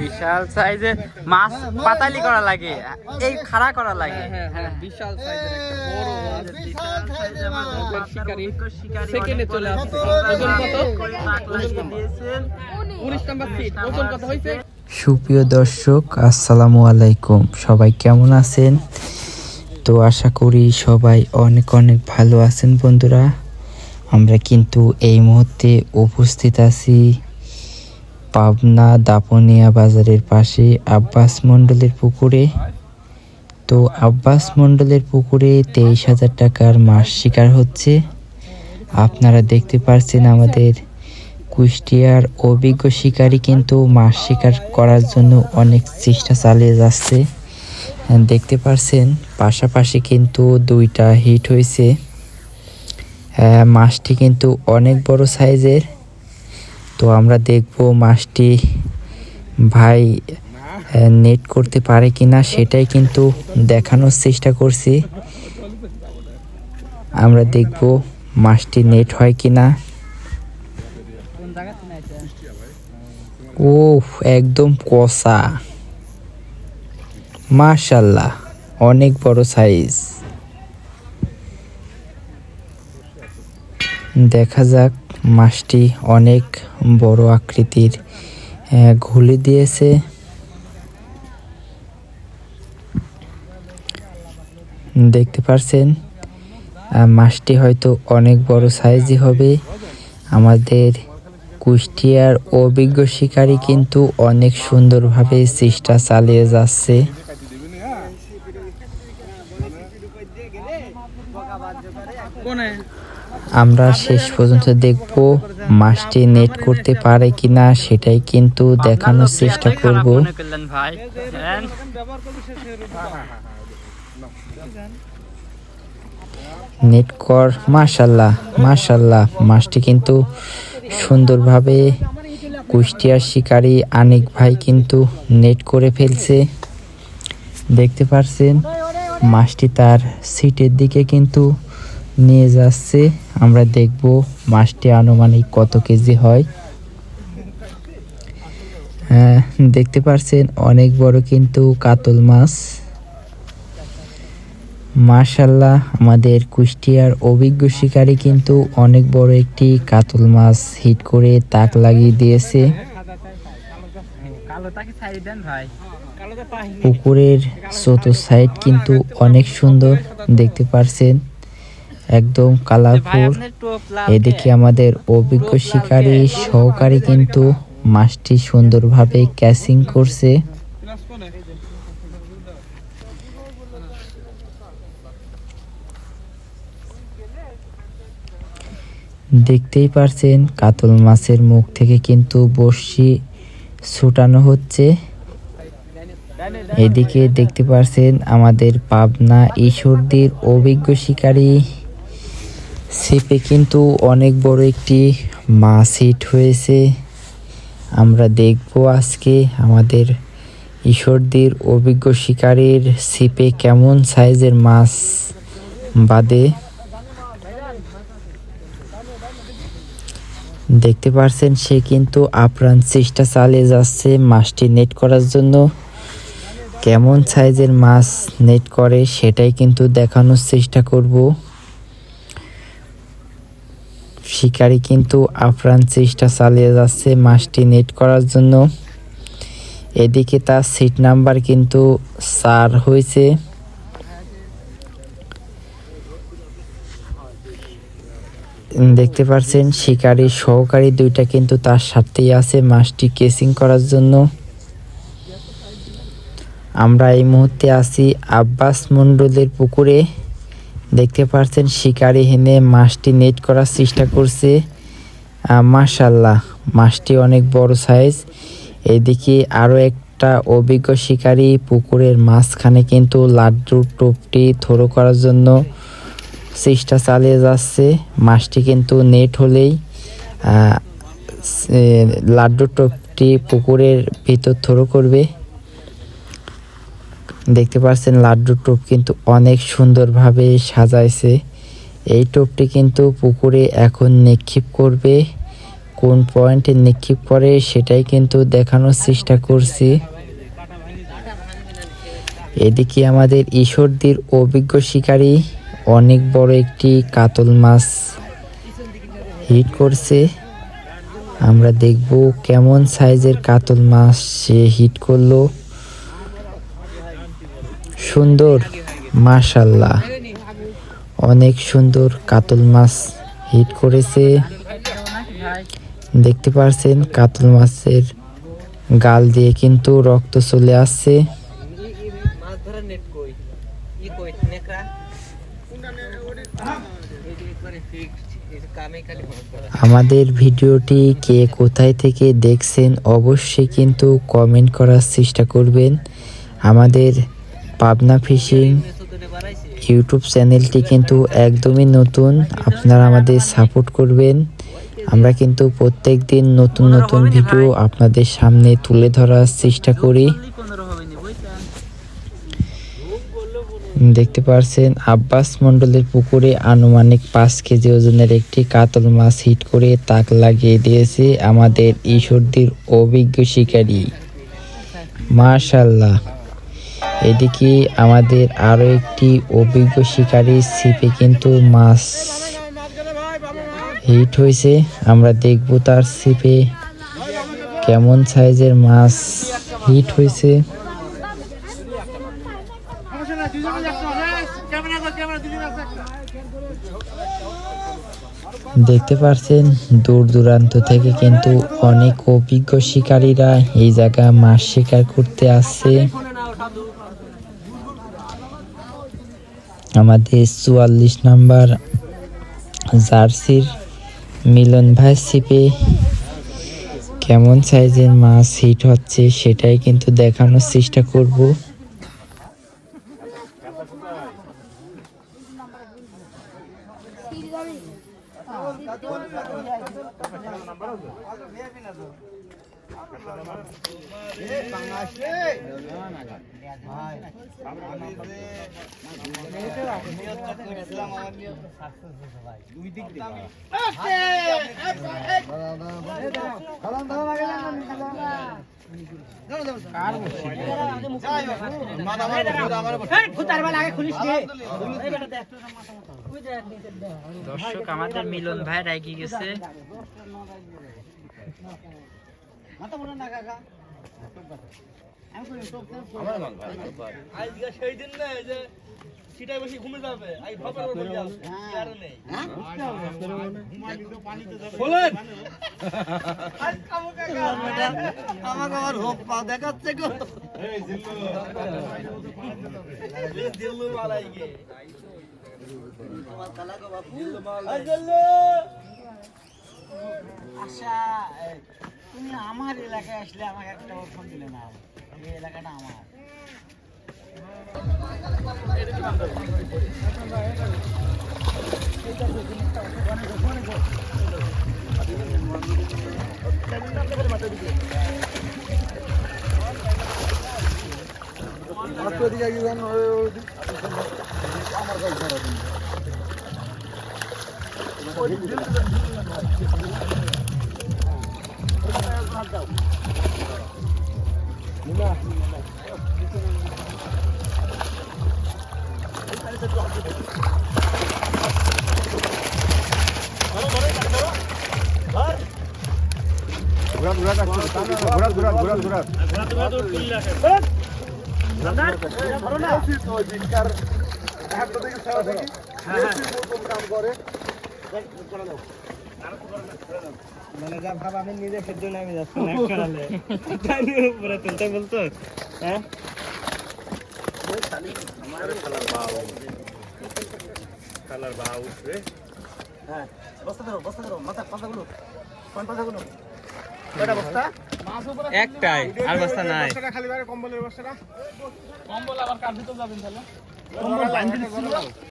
বিশাল সাইজে মাছ পাতালি করা লাগে এই খাড়া করা লাগে। হ্যাঁ হ্যাঁ বিশাল সাইজের একটা বড় মাছ বিশাল সাইজের মাছ। নৌকার শিকারি। শিকারি। সেকেন্ডে চলে আসছে। ওজন কত? করে তাক লাগিয়ে দিয়েছেন। উনিশ নাম্বার সিট ওজন কত হয়েছে? সুপ্রিয় দর্শক আসসালামু আলাইকুম। সবাই কেমন আছেন? তো আশা করি সবাই অনেক অনেক ভালো আছেন বন্ধুরা। আমরা কিন্তু এই মুহূর্তে উপস্থিত আছি পাবনা দাপনিয়া বাজারের পাশে আব্বাস মণ্ডলের পুকুরে। তো আব্বাস মণ্ডলের পুকুরে তেইশ হাজার টাকার মাছ শিকার হচ্ছে। আপনারা দেখতে পারছেন আমাদের কুষ্টিয়ার অভিজ্ঞ শিকারী কিন্তু মাছ শিকার করার জন্য অনেক চেষ্টা চালিয়ে যাচ্ছে। দেখতে পারছেন পাশাপাশি কিন্তু দুইটা হিট হয়েছে। হ্যাঁ, মাছটি কিন্তু অনেক বড় সাইজের। তো আমরা দেখব মাছটি ভাই নেট করতে পারে কিনা সেটাই কিন্তু দেখানোর চেষ্টা করছি। আমরা দেখব মাছটি নেট হয় কিনা। ও একদম কষা। মাশাল্লাহ, অনেক বড় সাইজ দেখা যাক। মাছটি অনেক বড় আকৃতির ঘুলি দিয়েছে। দেখতে পারছেন মাছটি হয়তো অনেক বড় সাইজই হবে। আমাদের কুষ্টিয়ার অভিজ্ঞ শিকারী কিন্তু অনেক সুন্দরভাবে চেষ্টা চালিয়ে যাচ্ছে। আমরা শেষ পর্যন্ত দেখব মাসটি নেট করতে পারে কিনা, সেটাই কিন্তু দেখানোর চেষ্টা করব। নেট কর, মাশাল্লাহ মাশাল্লাহ। মাছটি কিন্তু সুন্দরভাবে কুষ্টিয়ার শিকারী আনিক ভাই কিন্তু নেট করে ফেলছে। দেখতে পারছেন? মাছটি তার সিটের দিকে কিন্তু নিয়ে যাচ্ছে। আমরা দেখব মাছটি আনুমানিক কত কেজি হয়। হ্যাঁ দেখতে পারছেন অনেক বড় কিন্তু কাতল মাছ। মাশাল্লাহ আমাদের কুষ্টিয়ার অভিজ্ঞ শিকারী কিন্তু অনেক বড় একটি কাতল মাছ হিট করে তাক লাগিয়ে দিয়েছে। পুকুরের চতুর্থ সাইড কিন্তু অনেক সুন্দর দেখতে পারছেন। একদম কালারফুল এদিকে আমাদের অভিজ্ঞ শিকারী সহকারী কিন্তু মাছটি সুন্দরভাবে ক্যাচিং করছে। দেখতেই পারছেন কাতল মাছের মুখ থেকে কিন্তু বড়শি ছুটানো হচ্ছে। এদিকে দেখতে পারছেন আমাদের পাবনা ঈশ্বরদীর অভিজ্ঞ শিকারী। ছিপে কিন্তু অনেক বড় একটি মাছ হিট হয়েছে। আমরা দেখব আজকে আমাদের ঈশ্বরদীর অভিজ্ঞ শিকারীর ছিপে কেমন সাইজের মাছ বাদে দেখতে পারছেন, সে কিন্তু আপ্রাণ চেষ্টা চালিয়ে যাচ্ছে মাছটি নেট করার জন্য। কেমন সাইজের মাছ নেট করে সেটাই কিন্তু দেখানোর চেষ্টা করব। শিকারি কিন্তু আপ্রাণ চেষ্টা চালিয়ে যাচ্ছে মাছটি নেট করার জন্য। এদিকে তার সিট নাম্বার কিন্তু চার হয়েছে। দেখতে পারছেন, শিকারি সহকারী দুইটা কিন্তু তার সাথেই আছে মাছটি কেসিং করার জন্য। আমরা এই মুহূর্তে আছি আব্বাস মণ্ডলের পুকুরে। দেখতে পাচ্ছেন শিকারি হেনে মাছটি নেট করার চেষ্টা করছে। মাশাল্লাহ মাছটি অনেক বড় সাইজ এদিকে আরও একটা অভিজ্ঞ শিকারী পুকুরের মাঝখানে কিন্তু লাড্ডুর টোপটি থরো করার জন্য চেষ্টা চালিয়ে যাচ্ছে। মাছটি কিন্তু নেট হলেই লাড্ডুর টোপটি পুকুরের ভিতর থরো করবে। দেখতে পাচ্ছেন লাড্ডুর টোপ কিন্তু অনেক সুন্দরভাবে সাজাইছে। এই টোপটি কিন্তু পুকুরে এখন নিক্ষেপ করবে। কোন পয়েন্টে নিক্ষেপ করে সেটাই কিন্তু দেখানোর চেষ্টা করছি। এদিকে আমাদের ঈশ্বরদীর অভিজ্ঞ শিকারী অনেক বড় একটি কাতল মাছ হিট করছে। আমরা দেখব কেমন সাইজের কাতল মাছ সে হিট করল। সুন্দর মাশাল্লাহ অনেক সুন্দর কাতল মাছ হিট করেছে। দেখতে পারছেন, কাতল মাছের গাল দিয়ে কিন্তু রক্ত চলে আসছে মাছ ধরার নেট কই ই কই নেকড়া কামে খালি মাছ ধরা আমাদের ভিডিওটি কে কোথায় থেকে দেখছেন অবশ্যই কিন্তু কমেন্ট করার চেষ্টা করবেন। আমাদের পাবনা ফিশিং ইউটিউব চ্যানেলটি কিন্তু একদমই নতুন, আপনারা আমাদের সাপোর্ট করবেন। আমরা কিন্তু প্রত্যেক দিন নতুন নতুন ভিডিও আপনাদের সামনে তুলে ধরার চেষ্টা করি পনেরো হবে নি বুঝছেন দেখতে পারছেন, আব্বাস মণ্ডলের পুকুরে আনুমানিক পাঁচ কেজি ওজনের একটি কাতল মাছ হিট করে তাক লাগিয়ে দিয়েছে আমাদের ঈশ্বরদীর অভিজ্ঞ শিকারী। মাশাল্লাহ এদিকে আমাদের আরও একটি অভিজ্ঞ শিকারী ছিপে কিন্তু মাছ হিট হয়েছে। আমরা দেখব তার ছিপে কেমন সাইজের মাছ হিট হয়েছে। দেখতে পারছেন, দূর দূরান্ত থেকে কিন্তু অনেক অভিজ্ঞ শিকারীরা এই জায়গা মাছ শিকার করতে আসছে। আমাদের চুয়াল্লিশ নাম্বার জার্সির মিলন ভাই ছিপে কেমন সাইজের মাছ হিট হচ্ছে সেটাই কিন্তু দেখানোর চেষ্টা করব। দর্শক আমাদের মিলন ভাই রাগি গেছে। আজকে সেই না বলেন। আমাকে আবার হোক পা দেখাচ্ছে দিল্লু মালাই গে আচ্ছা তুমি আমার এলাকায় আসলে আমাকে একটা ফোন দিলে না। এই এলাকাটা আমার। ঘোরা ঘোরা ঘোরা ঘোরা ঘোরা ঘোরা ঘোরা মানে যা ভাব আমি নিজে সেদ্ধ নামে যাচ্ছি না কালে তাই উপরে তুলতে বলতো হ্যাঁ? হ্যাঁ। বস্তা ধরো বস্তা ধরো মাথা পাতাগুলো কোন পাতাগুলো? একটাই আর বস্তা নাই। কম্বল বান্ধি দিচ্ছিল